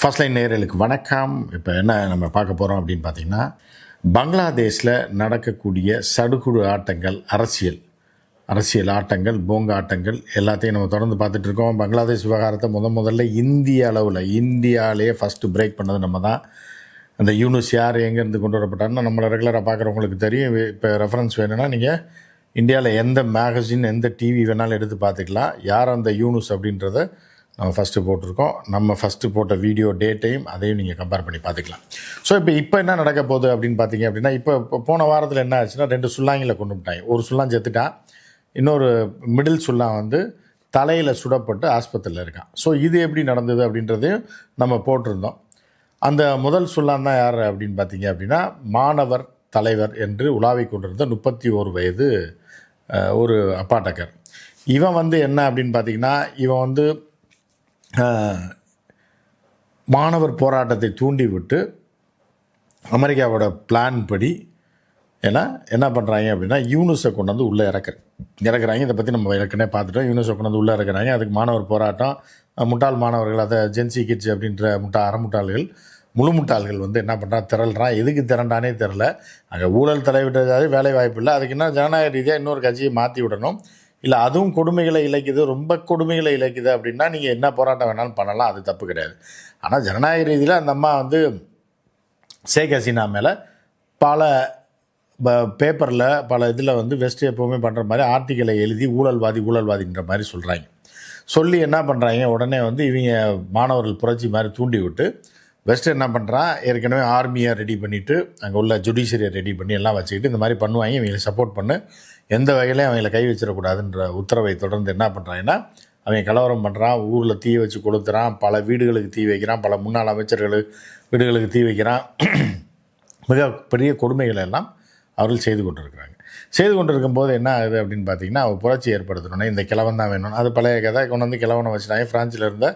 First line நேரலுக்கு வணக்கம். இப்போ என்ன நம்ம பார்க்க போகிறோம் அப்படின்னு பார்த்தீங்கன்னா பங்களாதேஷில் நடக்கக்கூடிய சடுகுடு ஆட்டங்கள் அரசியல். அரசியல் ஆட்டங்கள் போங்க ஆட்டங்கள் எல்லாத்தையும் நம்ம தொடர்ந்து பார்த்துட்டு இருக்கோம். பங்களாதேஷ் விவகாரத்தை முத முதல்ல இந்திய அளவில் இந்தியாவிலேயே ஃபஸ்ட்டு பிரேக் பண்ணது நம்ம தான். அந்த யூனிஸ் யார் எங்கேருந்து கொண்டு வரப்பட்டாருன்னு நம்மளை ரெகுலராக பார்க்குறவங்களுக்கு தெரியும். இப்போ ரெஃபரன்ஸ் வேணும்னா நீங்கள் இந்தியாவில் எந்த மேகசின் எந்த டிவி வேணாலும் எடுத்து பார்த்துக்கலாம். யார் அந்த யூனுஸ் அப்படின்றத நம்ம ஃபஸ்ட்டு போட்டிருக்கோம். நம்ம ஃபஸ்ட்டு போட்ட வீடியோ டேட்டையும் அதையும் நீங்கள் கம்பேர் பண்ணி பார்த்துக்கலாம். ஸோ இப்போ இப்போ என்ன நடக்க போகுது அப்படின்னு பார்த்தீங்க அப்படின்னா இப்போ இப்போ போன வாரத்தில் என்ன ஆச்சுன்னா ரெண்டு சுல்லாங்கில கொண்டு விட்டாங்க. ஒரு சுள்ளான் செத்துட்டான் இன்னொரு மிடில் சுல்லான் வந்து தலையில் சுடப்பட்டு ஆஸ்பத்திரியில் இருக்கான். ஸோ இது எப்படி நடந்தது அப்படின்றதையும் நம்ம போட்டிருந்தோம். அந்த முதல் சுல்லான் தான் யார் அப்படின்னு பார்த்தீங்க அப்படின்னா மாணவர் தலைவர் என்று உலாவை கொண்டிருந்த முப்பத்தி ஓரு வயது ஒரு அப்பாட்டக்கர். இவன் வந்து என்ன அப்படின்னு பார்த்தீங்கன்னா இவன் வந்து மாணவர் போராட்டத்தை தூண்டிவிட்டு அமெரிக்காவோட பிளான் படி ஏன்னா என்ன பண்ணுறாங்க அப்படின்னா யூனுஸை கொண்டு வந்து உள்ளே இறக்குற இறக்குறாங்க. இதை பற்றி நம்ம ஏற்கனவே பார்த்துட்டோம். யூனிஸை கொண்டு வந்து உள்ளே இறக்குறாங்க. அதுக்கு மாணவர் போராட்டம் முட்டாள் மாணவர்கள் அதை ஜென்சி கிட்ஸ் அப்படின்ற முட்டா அறமுட்டாள்கள் முழு முட்டாள்கள் வந்து என்ன பண்ணுறான் திரள்றான் எதுக்கு திரண்டானே தெரில அங்கே ஊழல் தலைவிட்டதாவது வேலை வாய்ப்பு இல்லை. அதுக்கு என்ன ஜனநாயக ரீதியாக இன்னொரு கட்சியை மாற்றி விடணும். இல்லை அதுவும் கொடுமைகளை இழைக்குது ரொம்ப கொடுமைகளை இழைக்குது அப்படின்னா நீங்கள் என்ன போராட்டம் வேணாலும் பண்ணலாம் அது தப்பு கிடையாது. ஆனால் ஜனநாயக ரீதியில் அந்த அம்மா வந்து ஷேக் ஹசீனா மேலே பல பேப்பரில் பல இதில் வந்து வெஸ்ட் எப்போவுமே பண்ணுற மாதிரி ஆர்டிக்கலை எழுதி ஊழல்வாதி ஊழல்வாதின்ற மாதிரி சொல்கிறாங்க சொல்லி என்ன பண்ணுறாங்க உடனே வந்து இவங்க மாணவர்கள் புரட்சி மாதிரி தூண்டி விட்டு வெஸ்ட் என்ன பண்ணுறான் ஏற்கனவே ஆர்மியை ரெடி பண்ணிவிட்டு அங்கே உள்ள ஜுடிஷியரியை ரெடி பண்ணி எல்லாம் வச்சுக்கிட்டு இந்த மாதிரி பண்ணுவாங்க இவங்களை சப்போர்ட் பண்ணு எந்த வகையிலையும் அவங்கள கை வச்சிடக்கூடாதுன்ற உத்தரவை தொடர்ந்து என்ன பண்ணுறாங்கன்னா அவன் கலவரம் பண்ணுறான் ஊரில் தீ வச்சு கொளுத்துறான் பல வீடுகளுக்கு தீ வைக்கிறான் பல முன்னாள் அமைச்சர்கள் வீடுகளுக்கு தீ வைக்கிறான். மிக பெரிய கொடுமைகளை எல்லாம் அவர்கள் செய்து கொண்டிருக்கிறாங்க. செய்து கொண்டிருக்கும் போது என்ன ஆகுது அப்படின்னு பார்த்தீங்கன்னா அவர் புரட்சி ஏற்படுத்தணும்னா இந்த கிழவன் தான் வேணும் அது பழைய கதை கொண்டு வந்து கிழவனை வச்சுட்டாங்க. ஃப்ரான்ஸில் இருந்த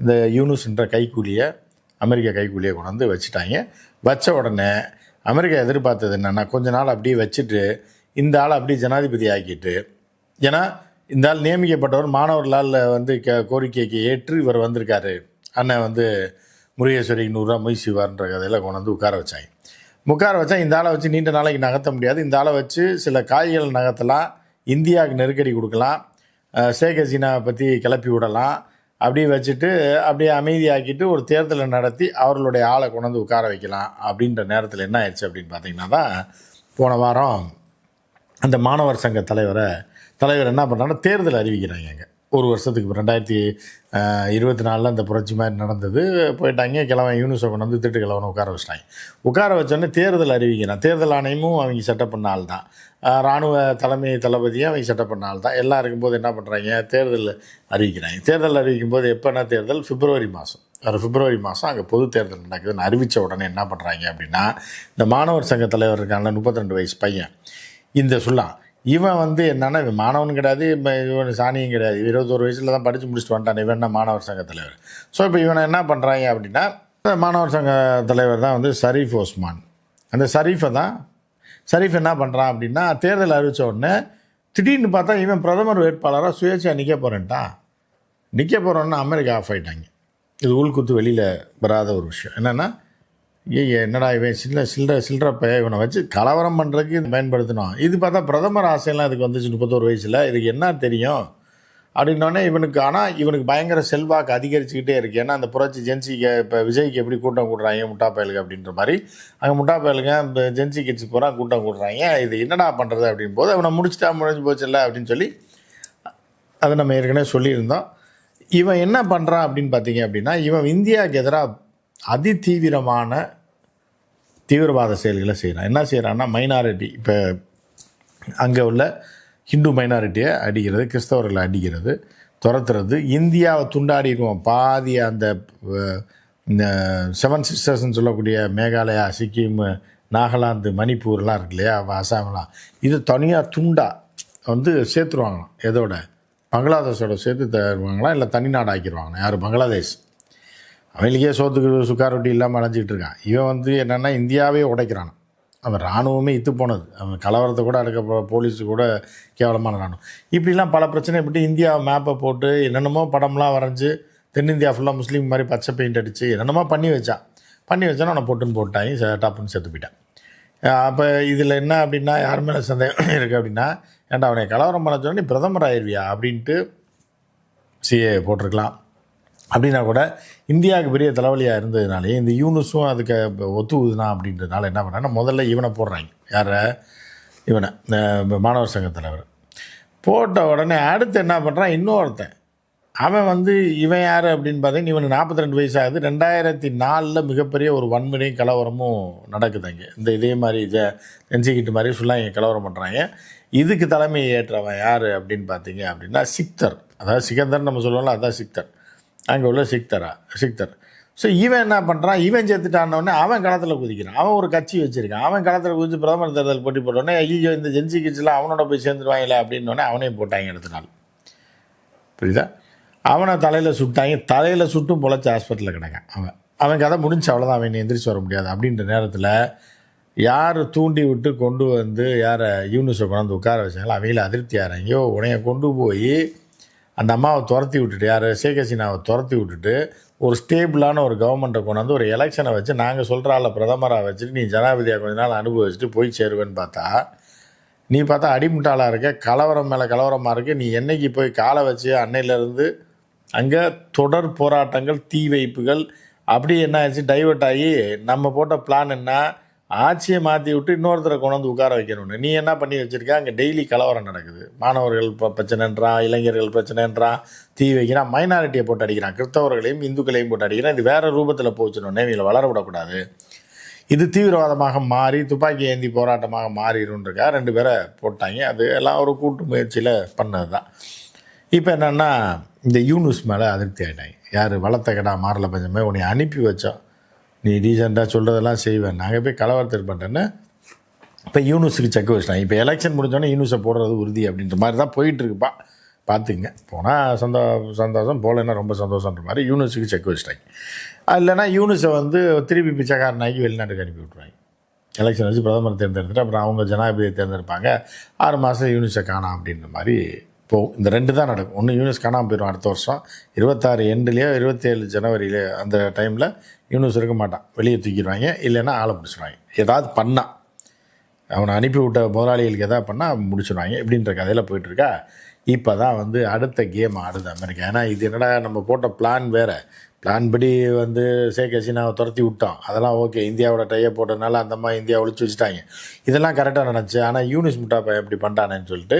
இந்த யூனுஸ்ன்ற கைக்கூலியை அமெரிக்க கைக்கூலியை கொண்டு வந்து வச்சுட்டாங்க. வச்ச உடனே அமெரிக்கா எதிர்பார்த்தது என்னென்னா கொஞ்ச நாள் அப்படியே வச்சுட்டு இந்த ஆளை அப்படியே ஜனாதிபதி ஆக்கிட்டு ஏன்னா இந்த ஆள் நியமிக்கப்பட்டவர் மாணவர்களால் வந்து க கோரிக்கைக்கு ஏற்று இவர் வந்திருக்காரு. அண்ணன் வந்து முருகேஸ்வரிக்கு நூறுரூவா மொய் சிவார்ன்ற கதையில் கொண்டு வந்து உட்கார வச்சாங்க. உட்கார வச்சா இந்த ஆளை வச்சு நீண்ட நாளைக்கு நகர்த்த முடியாது. இந்த ஆளை வச்சு சில காய்கள் நகர்த்தலாம் இந்தியாவுக்கு நெருக்கடி கொடுக்கலாம் ஷேக் ஹசீனாவை பற்றி கிளப்பி விடலாம். அப்படியே வச்சுட்டு அப்படியே அமைதியாக்கிட்டு ஒரு தேர்தலை நடத்தி அவர்களுடைய ஆளை கொண்டு வந்து உட்கார வைக்கலாம். அப்படின்ற நேரத்தில் என்ன ஆயிடுச்சு அப்படின்னு பார்த்தீங்கன்னா தான் போன வாரம் அந்த மாணவர் சங்க தலைவரை தலைவர் என்ன பண்ணுறாங்கன்னா தேர்தல் அறிவிக்கிறாங்க அங்கே ஒரு வருஷத்துக்கு ரெண்டாயிரத்தி இருபத்தி நாலில் அந்த புரட்சி மாதிரி நடந்தது. போயிட்டாங்க கிழவன் யூனிஸை கொண்டு வந்து திட்டு கிழவனை உட்கார வச்சிட்டாங்க. உட்கார வச்சோடனே தேர்தல் அறிவிக்கிறான். தேர்தல் ஆணையமும் அவங்க செட்டப் பண்ண ஆள் தான். இராணுவ தலைமை தளபதியும் அவங்க செட்டப் பண்ண ஆள் தான். எல்லாம் இருக்கும்போது என்ன பண்ணுறாங்க தேர்தல் அறிவிக்கிறாங்க. தேர்தல் அறிவிக்கும் போது எப்போனா தேர்தல்? பிப்ரவரி மாதம் வர பிப்ரவரி மாதம் அங்கே பொது தேர்தல் நடக்குதுன்னு அறிவித்த உடனே என்ன பண்ணுறாங்க அப்படின்னா இந்த மாணவர் சங்க தலைவர் இருக்கான்ல முப்பத்திரெண்டு வயசு பையன் இந்த சொல்லாம் இவன் வந்து என்னன்னா மாணவன் கிடையாது இவன் இவன் சாணியும் கிடையாது. இருபத்தோரு வயசில் தான் படித்து முடிச்சுட்டு வந்துட்டான். இவன் என்ன மாணவர் சங்க தலைவர்? ஸோ இப்போ இவனை என்ன பண்ணுறாங்க அப்படின்னா இந்த மாணவர் சங்க தலைவர் தான் வந்து ஷரீஃப் ஓஸ்மான் அந்த ஷரீஃபை தான் ஷரீஃப் என்ன பண்ணுறான் அப்படின்னா தேர்தல் அறிவித்த உடனே திடீர்னு பார்த்தா இவன் பிரதமர் வேட்பாளராக சுயேட்சையாக நிற்க போகிறேன்ட்டா நிற்க போகிறோன்னா அமெரிக்கா ஆஃப் ஆயிட்டாங்க. இது உள்குத்து வெளியில் வராத ஒரு விஷயம். என்னென்னா ஏய் என்னடா இவன் சில்ல சில்லற சில்லற பைய இவனை வச்சு கலவரம் பண்ணுறதுக்கு பயன்படுத்தினோம் இது பார்த்தா பிரதமர் ஆசையெல்லாம் இதுக்கு வந்துச்சு முப்பத்தோரு வயசில். இதுக்கு என்ன தெரியும்? அப்படின்னோடனே இவனுக்கு ஆனால் இவனுக்கு பயங்கர செல்வாக்கு அதிகரிச்சுக்கிட்டே இருக்கு. ஏன்னா அந்த புரட்சி ஜென்சிக்கு இப்போ விஜய்க்கு எப்படி கூட்டம் கூடுறாங்க முட்டா பயலுக்கு அப்படின்ற மாதிரி. அங்கே முட்டா பயலுங்க இந்த ஜென்சி கிட்ஸ் பூரா கூட்டம் கூடுறாங்க இது என்னடா பண்ணுறது அப்படின் போது அவனை முடிச்சிட்டா முடிஞ்சு போச்சுல்ல அப்படின்னு சொல்லி அதை நம்ம ஏற்கனவே சொல்லியிருந்தோம். இவன் என்ன பண்ணுறான் அப்படின்னு பார்த்தீங்க அப்படின்னா இவன் இந்தியாவுக்கு எதிராக அதிதீவிரமான தீவிரவாத செயல்களை செய்கிறான் என்ன செய்கிறான்னா மைனாரிட்டி இப்போ அங்கே உள்ள ஹிந்து மைனாரிட்டியை அடிக்கிறது கிறிஸ்தவர்களை அடிக்கிறது துரத்துறது. இந்தியாவை துண்டாடிடுவோம் பாதி அந்த இந்த செவன் சிஸ்டர்ஸ்னு சொல்லக்கூடிய மேகாலயா சிக்கிம் நாகாலாந்து மணிப்பூர்லாம் இருக்கு இல்லையா அசாம்லாம். இது தனியாக துண்டா வந்து சேர்த்துருவாங்களாம். எதோட? பங்களாதேஷோட சேர்த்து தருவாங்களா? இல்லை தனிநாடு ஆக்கிடுவாங்களா யார்? பங்களாதேஷ். அவங்களுக்கே சோத்துக்கு சுக்கா ரொட்டி இல்லாமல் அலைஞ்சிக்கிட்டு இருக்கான். இவன் வந்து என்னென்னா இந்தியாவே உடைக்கிறான். அவன் இராணுவமே இத்து போனது. அவன் கலவரத்தை கூட அடுக்க போலீஸு போலீஸ் கூட கேவலமான இராணுவம். இப்படிலாம் பல பிரச்சனை பட்டு இந்தியா மேப்பை போட்டு என்னென்னமோ படம்லாம் வரைஞ்சி தென்னிந்தியா ஃபுல்லாக முஸ்லீம் மாதிரி பச்சை பெயிண்ட் அடித்து என்னென்னமோ பண்ணி வச்சான் பண்ணி வச்சானோ அவனை போட்டுன்னு போட்டாங்க டப்புன்னு செத்து போயிட்டான். அப்போ இதில் என்ன அப்படின்னா யார் மேலே சந்தேகம் இருக்குது அப்படின்னா ஏன்டா அவனை கலவரம் பண்ண சொன்னால் நீ பிரதமர் ஆயிடுவியா அப்படின்ட்டு சிஏ போட்டிருக்கலாம். அப்படின்னா கூட இந்தியாவுக்கு பெரிய தலைவலியாக இருந்ததுனாலே இந்த யூனுஸும் அதுக்கு ஒத்துவுதுனா அப்படின்றதுனால என்ன பண்ணாங்கன்னா முதல்ல இவனை போடுறாங்க. யாரை? இவனை. மாணவர் சங்க தலைவர். போட்ட உடனே அடுத்து என்ன பண்ணுறான் இன்னொருத்தன். அவன் வந்து இவன் யார் அப்படின்னு பார்த்தீங்கன்னா இவனுக்கு நாற்பத்தி ரெண்டு வயசு ஆகுது ரெண்டாயிரத்தி நாலில் மிகப்பெரிய ஒரு வன்முறையும் கலவரமும் நடக்குது அங்கே. இந்த இதே மாதிரி நெஞ்சிக்கிட்டு மாதிரி ஃபுல்லாக இங்கே கலவரம் பண்ணுறாங்க இதுக்கு தலைமையை ஏற்றவன் யார் அப்படின்னு பார்த்தீங்க அப்படின்னா சிக்தர் அதாவது சிகந்தர் நம்ம சொல்லுவோம்ல அதான் சிக்தர் அங்கே உள்ள சிக்தரா சிக்தர் ஸோ இவன் என்ன பண்ணுறான் இவன் செத்துட்டானோடனே அவன் களத்தில் குதிக்கிறான். அவன் ஒரு கட்சி வச்சுருக்கான். அவன் களத்தில் குதித்து பிரதமர் தேர்தல் போட்டி போட்டோடனே ஐயோ இந்த ஜென்சி கிட்ஸ்லாம் அவனோட போய் சேர்ந்துருவாங்களே அப்படின்னோடனே அவனையும் போட்டாங்க அடுத்த நாள். புரியுதா? அவனை தலையில் சுட்டாங்க. தலையில் சுட்டும் பொழைச்சி ஹாஸ்பிட்டலில் கிடக்கான் அவன். அவன் கதை முடிஞ்சு அவ்வளோதான் அவன் எந்திரிச்சு வர முடியாது. அப்படின்ற நேரத்தில் யார் தூண்டி விட்டு கொண்டு வந்து யாரை யூனிஸை கொண்டாந்து உட்கார வச்சாங்களோ அவையில் அதிருப்தி ஆகிறாங்க உனைய கொண்டு போய் அந்த அம்மாவை துரத்தி விட்டுட்டு யார்? ஷேக் ஹசீனாவை துரத்தி விட்டுட்டு ஒரு ஸ்டேபிளான ஒரு கவர்மெண்ட்டை கொண்டாந்து ஒரு எலெக்ஷனை வச்சு நாங்கள் சொல்கிற ஆளை பிரதமராக வச்சுட்டு நீ ஜனாதிபதியாக கொஞ்ச நாள் அனுபவிச்சுட்டு போய் சேருவேன்னு பார்த்தா நீ பார்த்தா அடிமுட்டாளாக இருக்க கலவரம் மேலே கலவரமாக இருக்குது நீ என்னைக்கு போய் காலை வச்சு அன்னையிலேருந்து அங்கே தொடர் போராட்டங்கள் தீ வைப்புகள் அப்படி என்ன ஆச்சு டைவர்ட் ஆகி நம்ம போட்ட பிளான் என்ன? ஆட்சியை மாற்றி விட்டு இன்னொருத்தரை கொண்டு வந்து உட்கார வைக்கணும்னு. நீ என்ன பண்ணி வச்சிருக்க? அங்கே டெய்லி கலவரம் நடக்குது. மாணவர்கள் இப்போ பிரச்சனைன்றான் இளைஞர்கள் பிரச்சனைன்றான் தீ வைக்கிறான் மைனாரிட்டியை போட்டு அடிக்கிறான் கிறிஸ்தவர்களையும் இந்துக்களையும் போட்டு அடிக்கிறான் இது வேறு ரூபத்தில் போச்சுன்னு இவங்களை வளர விடக்கூடாது. இது தீவிரவாதமாக மாறி துப்பாக்கி ஏந்தி போராட்டமாக மாறிடும்ன்றக்கா ரெண்டு பேரை போட்டாங்க. அது எல்லாம் ஒரு கூட்டு முயற்சியில் பண்ணது தான் இப்போ என்னென்னா இந்த யூனிஸ் மேலே அதிருப்தி ஆகிட்டாங்க யார் வளர்த்த கடா மாறல பஞ்சமே உன்னை அனுப்பி வச்சோம். நீ டீசெண்டாக சொல்கிறதெல்லாம் செய்வேன். நாங்கள் போய் கலவரத்தை பண்ணுறேன்னு இப்போ யூனுஸுக்கு செக் வச்சிட்டாங்க இப்போ எலெக்ஷன் முடிஞ்சோடனே யூனுஸை போடுறது உறுதி அப்படின்ற மாதிரி தான் போயிட்டுருக்குப்பா பார்த்துங்க போனால் சந்தோ சந்தோஷம் போகலைன்னா ரொம்ப சந்தோஷன்ற மாதிரி யூனிஸுக்கு செக் வச்சிட்டாங்க இல்லைன்னா யூனிஸை வந்து திருப்பி பிச்சைக்காரனாக்கி வெளிநாட்டுக்கு அனுப்பி விட்ருவாங்க எலெக்ஷன் வச்சு பிரதமர் தேர்ந்தெடுத்துட்டு அப்புறம் அவங்க ஜனாதிபதியை தேர்ந்தெடுப்பாங்க. ஆறு மாதம் யூனிஸை காணாம் அப்படின்ற மாதிரி போகும் இந்த ரெண்டு தான் நடக்கும். ஒன்று யூனிஸ் காணாமல் போயிடும் அடுத்த வருஷம். இருபத்தாறு எண்டுலேயோ இருபத்தேழு ஜனவரியிலே அந்த டைமில் யூனிஸ் இருக்க மாட்டான். வெளியே தூக்கிடுவாங்க இல்லைன்னா ஆளை பிடிச்சிடுவாங்க ஏதாவது பண்ணால் அவனை அனுப்பி விட்ட முதலாளிகளுக்கு எதாவது பண்ணால் முடிச்சிடுவாங்க இப்படின்ற கதையில் போயிட்டுருக்கா. இப்போ தான் வந்து அடுத்த கேம் ஆடுது அமெரிக்கா. ஏன்னா இது என்னடா நம்ம போட்ட பிளான் வேறு. பிளான் படி வந்து ஷேக் ஹசீனாவை துரத்தி விட்டோம். அதெல்லாம் ஓகே இந்தியாவோட டையை போட்டதுனால அந்த மாதிரி இந்தியா ஒழிச்சு வச்சுட்டாங்க. இதெல்லாம் கரெக்டாக நடந்துச்சு. ஆனால் யூனிஸ் முட்டாப்பா எப்படி பண்ணிட்டானேன்னு சொல்லிட்டு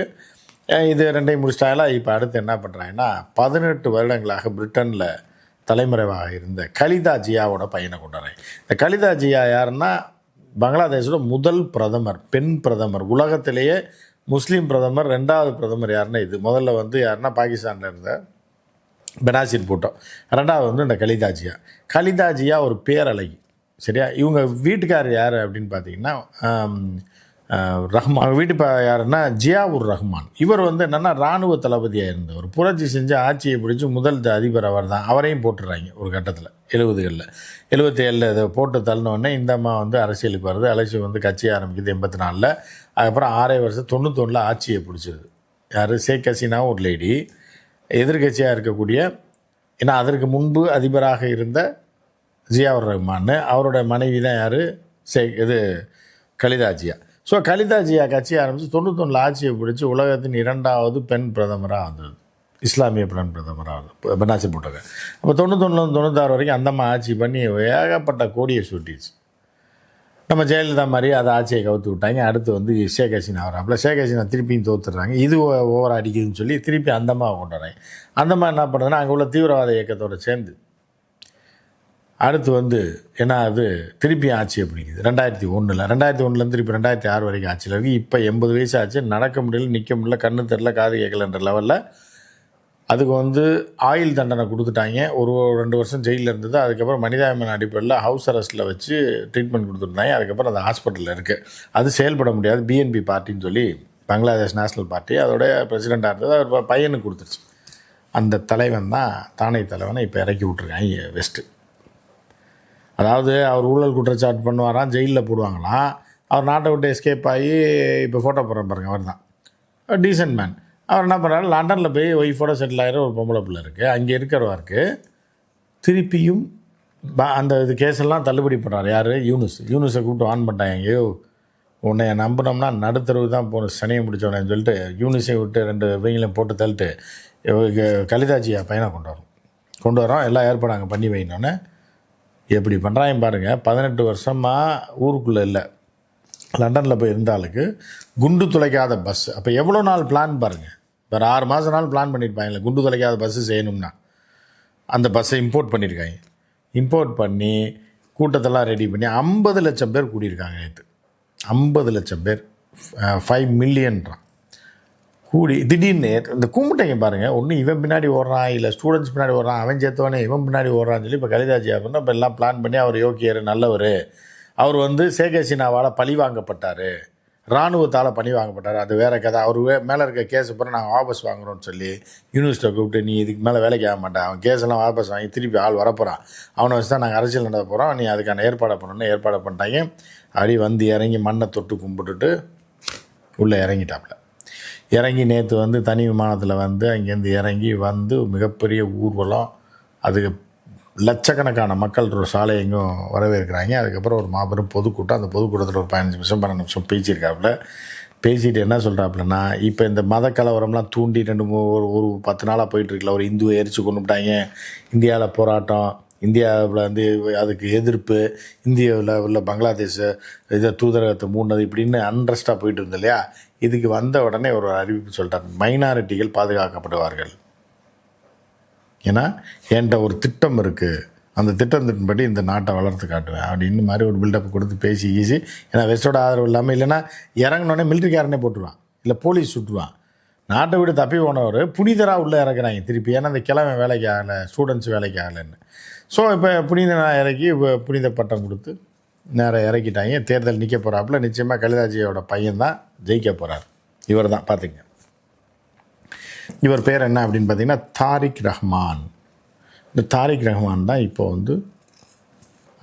இது ரெண்டையும் முடிச்சிட்டாங்களா? இப்போ அடுத்து என்ன பண்ணுறாங்கன்னா பதினெட்டு வருடங்களாக பிரிட்டனில் தலைமறைவாக இருந்த கலிதா ஜியாவோட பையனை கொண்டாடுறேன் இந்த கலிதா ஜியா யாருன்னா பங்களாதேஷோட முதல் பிரதமர் பெண் பிரதமர். உலகத்திலேயே முஸ்லீம் பிரதமர் ரெண்டாவது பிரதமர் யாருன்னா இது. முதல்ல வந்து யாருன்னா பாகிஸ்தானில் இருந்த பெனாசிர் பூட்டோ. ரெண்டாவது வந்து இந்த கலிதா ஜியா. கலிதா ஜியா ஒரு பேரழகி. சரியா? இவங்க வீட்டுக்கார் யார் அப்படின்னு பார்த்தீங்கன்னா ஆம், ஆஹ், ரஹ்மான் வீட்டு யாருன்னா ஜியாவுர் ரஹ்மான். இவர் வந்து என்னென்னா இராணுவ தளபதியாக இருந்தவர். புரட்சி செஞ்சு ஆட்சியை பிடிச்சி முதல் அதிபர் அவர் தான் அவரையும் போட்டுடுறாங்க ஒரு கட்டத்தில். எழுபதுகளில். எழுபத்தி ஏழில் இதை போட்டு தள்ளினோடனே இந்த அம்மா வந்து அரசியலுக்கு வருது அரசியல் வந்து கட்சி ஆரம்பிக்குது எண்பத்தி நாலில் அதுக்கப்புறம் ஆறே வருஷம் தொண்ணூத்தொன்னில் ஆட்சியை பிடிச்சிருது யார்? ஷேக் ஹசீனாவும் ஒரு லேடி எதிர்கட்சியாக இருக்கக்கூடிய ஏன்னா அதற்கு முன்பு அதிபராக இருந்த ஜியாவுர் ரஹ்மான் அவரோட மனைவி தான் யார்? சே இது கலிதாஜியா. ஸோ கலிதாஜியா கட்சி ஆரம்பித்து தொண்ணூத்தொன்னில் ஆட்சியை பிடிச்சி உலகத்தின் இரண்டாவது பெண் பிரதமராக வந்தது இஸ்லாமிய பெண் பிரதமராக வந்து பெனாசி போட்டாங்க அப்போ தொண்ணூத்தொன்னுலேருந்து தொண்ணூத்தாறு வரைக்கும் அந்தம்மா ஆட்சி பண்ணி ஏகப்பட்ட கோடியை சுட்டிச்சு நம்ம ஜெயலலிதா மாதிரி அதை ஆட்சியை கவுத்து விட்டாங்க அடுத்து வந்து ஷேக் ஹசீனா வராப்புல ஷேக் ஹசீனா திருப்பியும் தோத்துடுறாங்க இது ஓவர் அடிக்குதுன்னு சொல்லி திருப்பி அந்தமாக கொண்டு வராங்க அந்தம்மா என்ன பண்ணுறதுன்னா அங்கே உள்ள தீவிரவாத இயக்கத்தோட சேர்ந்து அடுத்து வந்து ஏன்னா அது திருப்பி ஆட்சியை பிடிக்குது ரெண்டாயிரத்தி ஒன்றில் ரெண்டாயிரத்தி ஒன்றுலேருந்து திருப்பி ரெண்டாயிரத்தி ஆறு வரைக்கும் ஆட்சியில் இருக்குது இப்போ எண்பது வயசு ஆச்சு. நடக்க முடியல நிற்க முடியல கண்ணு தெரில காது கேட்கலன்ற லெவலில் அதுக்கு வந்து ஆயுள் தண்டனை கொடுத்துட்டாங்க. ஒரு ரெண்டு வருஷம் ஜெயிலில் இருந்தது. அதுக்கப்புறம் மனிதாபிமான அடிப்படையில் ஹவுஸ் அரெஸ்ட்டில் வச்சு ட்ரீட்மெண்ட் கொடுத்துருந்தாங்க. அதுக்கப்புறம் அது ஹாஸ்பிட்டலில் இருக்குது அது செயல்பட முடியாது. பிஎன்பி பார்ட்டின்னு சொல்லி பங்களாதேஷ் நேஷ்னல் பார்ட்டி அதோடைய பிரசிடெண்ட்டாக இருந்தது. அவர் பையனுக்கு கொடுத்துருச்சு. அந்த தலைவன் தான் தானே தலைவனை இப்போ இறக்கி விட்ருக்காங்க வெஸ்ட்டு அதாவது அவர் ஊழல் குற்றச்சாட்டு பண்ணுவாராம் ஜெயிலில் போடுவாங்களாம். அவர் நாட்டை விட்டு எஸ்கேப் ஆகி இப்போ ஃபோட்டோ போடுற பாருங்க அவர் தான் டீசன்ட் மேன் அவர் என்ன பண்ணுறாரு லண்டனில் போய் ஒய்ஃபோட செட்டில் ஆகிற ஒரு பொம்பளை பிள்ளை இருக்குது அங்கே இருக்கிறவருக்கு திருப்பியும் ப- அந்த இது கேஸெல்லாம் தள்ளுபடி பண்ணுறாரு யார்? யூனுஸ். யூனுஸை கூப்பிட்டு ஆன் பண்ணிட்டாங்க. ஐயோ உன்னை நம்பினோம்னா நடுத்தரவு தான் போகணும் சனியை முடிச்சோடனேன்னு சொல்லிட்டு யூனிஸை விட்டு ரெண்டு இவங்களையும் போட்டு தள்ளிட்டு கலிதாஜியா பையனை கொண்டு வரோம். கொண்டு வரோம். எல்லாம் ஏற்பாடு அங்கே பண்ணி வைனோன்னே. எப்படி பண்ணுறாங்க பாருங்கள் பதினெட்டு வருஷமாக ஊருக்குள்ளே இல்லை. லண்டனில் போய் இருந்தாளுக்கு குண்டு துளைக்காத பஸ். அப்போ எவ்வளோ நாள் பிளான் பாருங்கள் வேறு ஆறு மாதம் நாள் பிளான் பண்ணியிருப்பாங்களே குண்டு துளைக்காத பஸ்ஸு செய்யணும்னா. அந்த பஸ்ஸை இம்போர்ட் பண்ணியிருக்காங்க இம்போர்ட் பண்ணி கூட்டத்தெல்லாம் ரெடி பண்ணி ஐம்பது லட்சம் பேர் கூடியிருக்காங்க நேற்று ஐம்பது லட்சம் பேர் ஃபைவ் மில்லியன்றான் கூடி திடீர்னு இந்த கும்பிட்டைங்க பாருங்கள் ஒன்று இவன் பின்னாடி ஓடுறான் இல்லை ஸ்டூடெண்ட்ஸ் பின்னாடி ஓடுறான் அவன் சேர்த்தவனே இவன் பின்னாடி ஓடுறான்னு சொல்லி இப்போ கலிதாஜி அப்படின்னா இப்போ எல்லாம் பிளான் பண்ணி அவர் யோக்கியர் நல்லவர். அவர் வந்து சேகசினாவால் பழி வாங்கப்பட்டார். இராணுவத்தால் பணி வாங்கப்பட்டார். அது வேற கதை. அவர் மேலே இருக்க கேஸ் அப்புறம் நாங்கள் வாபஸ் வாங்குறோம்னு சொல்லி யூனிவர்சிட்டியை கூப்பிட்டு நீ இதுக்கு மேலே வேலைக்கு ஆக மாட்டேன். அவன் கேஸெல்லாம் வாபஸ் வாங்கி திருப்பி ஆள் வரப்போகிறான் அவனை வச்சு தான் நாங்கள் அரசியல் நடத்த போகிறோம் நீ அதுக்கான ஏற்பாடை பண்ணணும்னு ஏற்பாடு பண்ணிட்டாங்க. அப்படி வந்து இறங்கி மண்ணை தொட்டு கும்பிட்டுட்டு உள்ளே இறங்கிட்டாப்புல இறங்கி நேற்று வந்து தனி விமானத்தில் வந்து அங்கேருந்து இறங்கி வந்து மிகப்பெரிய ஊர்வலம் அதுக்கு லட்சக்கணக்கான மக்கள் ஒரு சாலை எங்கும் வரவேற்கிறாங்க. அதுக்கப்புறம் ஒரு மாபெரும் பொதுக்கூட்டம். அந்த பொதுக்கூட்டத்தில் ஒரு பதினஞ்சு நிமிஷம் பன்னெண்டு நிமிஷம் பேசியிருக்காப்புல. பேசிட்டு என்ன சொல்கிறாப்புலன்னா இப்போ இந்த மத கலவரம்லாம் தூண்டி ரெண்டு மூணு ஒரு ஒரு பத்து நாளாக போயிட்டுருக்குல ஒரு இந்துவை எரிச்சு கொண்டுட்டாங்க இந்தியாவில் போராட்டம் இந்தியாவில் வந்து அதுக்கு எதிர்ப்பு இந்தியாவில் உள்ள பங்களாதேஷ் இதை தூதரகத்தை மூடினது இப்படின்னு அன்ரெஸ்ட்டாக போயிட்டு இருந்தது இல்லையா? இதுக்கு வந்த உடனே ஒரு அறிவிப்பு சொல்லிட்டார் மைனாரிட்டிகள் பாதுகாக்கப்படுவார்கள். ஏன்னா என்கிட்ட ஒரு திட்டம் இருக்குது அந்த திட்டத்தின்படி இந்த நாட்டை வளர்த்து காட்டுவேன் அப்படின்னு மாதிரி ஒரு பில்டப் கொடுத்து பேசி ஈசி ஏன்னா வெஸ்டோட ஆதரவு இல்லாமல் இல்லைன்னா இறங்கினோடனே மிலிட்ரிக்காரனே போட்டுருவான். இல்லை போலீஸ் சுட்டுருவான். நாட்டை விட்டு தப்பி போனவர் புனிதராக உள்ளே இறக்குறாங்க திருப்பி ஏன்னா இந்த கிழமை வேலைக்கு ஆகலை ஸ்டூடெண்ட்ஸ் வேலைக்கு ஆகலைன்னு. ஸோ இப்போ புனிதனாக இறக்கி இப்போ புனித பட்டம் கொடுத்து நேராக இறக்கிட்டாங்க. தேர்தல் நிற்க போகிறாப்புல நிச்சயமாக கலிதாஜியோட பையன் தான் ஜெயிக்க போகிறார் இவர் தான் பார்த்துங்க இவர் பேர் என்ன அப்படின்னு பார்த்தீங்கன்னா தாரிக் ரஹ்மான். இந்த தாரிக் ரஹ்மான் தான் இப்போ வந்து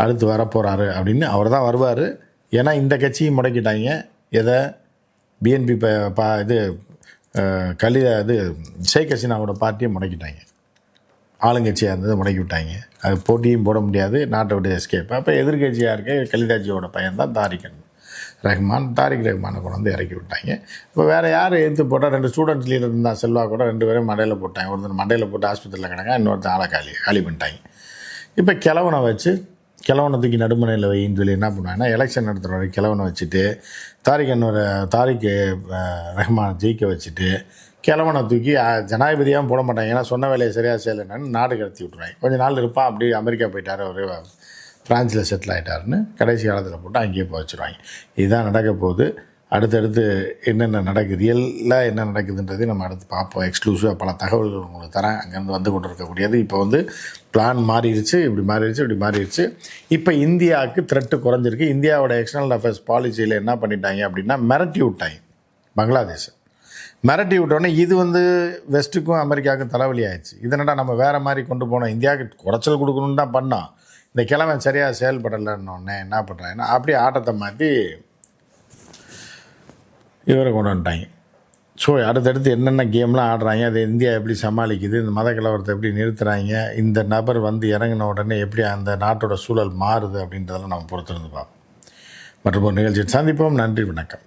அடுத்து வரப்போகிறாரு அப்படின்னு அவர் தான் வருவார். ஏன்னா இந்த கட்சியும் முடக்கிட்டாங்க. எதை? பிஎன்பி ப பா இது கலி இது ஷேக் ஹசீனாவோட பார்ட்டியை முடக்கிட்டாங்க. ஆளுங்கட்சியாக இருந்தது முடக்கி விட்டாங்க. அது போட்டியும் போட முடியாது நாட்டை விட்டு எஸ்கேப் அப்போ எதிர்கட்சியாக இருக்க கலிதாஜியோட பையன் தான் தாரிகன் ரஹ்மான் தாரிக் ரஹ்மானை கொண்டு வந்து இறக்கி விட்டாங்க. இப்போ வேறு யார் எடுத்து போட்டால் ரெண்டு ஸ்டூடெண்ட்ஸ் லீடர் இருந்தால் செல்வா கூட ரெண்டு பேரும் மண்டையில் போட்டாங்க. ஒருத்தர் மண்டையில் போட்டு ஆஸ்பத்திரியில் கிடங்க இன்னொருத்தர் ஆளை காலி காலி பண்ணிட்டாங்க. இப்போ கிழவனை வச்சு கிழவனத்துக்கு நடுமுறையில் நடுமனையில் வைன்னு சொல்லி என்ன பண்ணுவாங்கன்னா எலெக்ஷன் நடத்துகிற வரை கிழவனை வச்சுட்டு தாரிக் என்னோட தாரிக் ரஹ்மான் ஜெயிக்க வச்சுட்டு கிழவனை தூக்கி ஜனாதிபதியாகவும் போட மாட்டாங்க. ஏன்னா சொன்ன வேலையை சரியாக செய்யலைன்னு நாடு கடத்தி விட்ருவாங்க கொஞ்ச நாள் இருப்பான் அப்படியே அமெரிக்கா போயிட்டார் அவர் ஃப்ரான்ஸில் செட்டில் ஆகிட்டாருன்னு கடைசி காலத்தில் போட்டு அங்கேயே போய் வச்சுருவாங்க. இதுதான் நடக்க போகுது. அடுத்தடுத்து என்னென்ன நடக்குது? ரியலாக என்ன நடக்குதுன்றதை நம்ம அடுத்து பார்ப்போம். எக்ஸ்க்ளூசிவாக பல தகவல்கள் உங்களுக்கு தரேன். அங்கேருந்து வந்து கொண்டு இருக்கக்கூடியது இப்போ வந்து பிளான் மாறிடுச்சு. இப்படி மாறிடுச்சு இப்படி மாறிடுச்சு. இப்போ இந்தியாவுக்கு த்ரெட்டு குறைஞ்சிருக்கு. இந்தியாவோட எக்ஸ்டர்னல் அஃபேர்ஸ் பாலிசியில் என்ன பண்ணிட்டாங்க அப்படின்னா மிரட்டி விட்டாங்க பங்களாதேஷ். மிரட்டி விட்டோடனே இது வந்து வெஸ்ட்டுக்கும் அமெரிக்காவுக்கும் தலைவலி ஆயிடுச்சு. இதனடா நம்ம வேறு மாதிரி கொண்டு போனோம்? இந்தியாவுக்கு குறைச்சல் கொடுக்கணுன்னு தான் பண்ணோம். இந்த கிழமை சரியாக செயல்படலைன்னொடனே என்ன பண்ணுறாங்கன்னா அப்படியே ஆட்டத்தை மாற்றி இவரை கொண்டு வந்துட்டாங்க. ஸோ அடுத்தடுத்து என்னென்ன கேம்லாம் ஆடுறாங்க அதை இந்தியா எப்படி சமாளிக்குது இந்த மத கலவரத்தை எப்படி நிறுத்துகிறாங்க இந்த நபர் வந்து இறங்கின உடனே எப்படி அந்த நாட்டோட சூழல் மாறுது அப்படின்றதெல்லாம் நம்ம பொறுத்திருந்து பார்ப்போம். மற்றும் ஒரு நிகழ்ச்சியை சந்திப்போம். நன்றி வணக்கம்.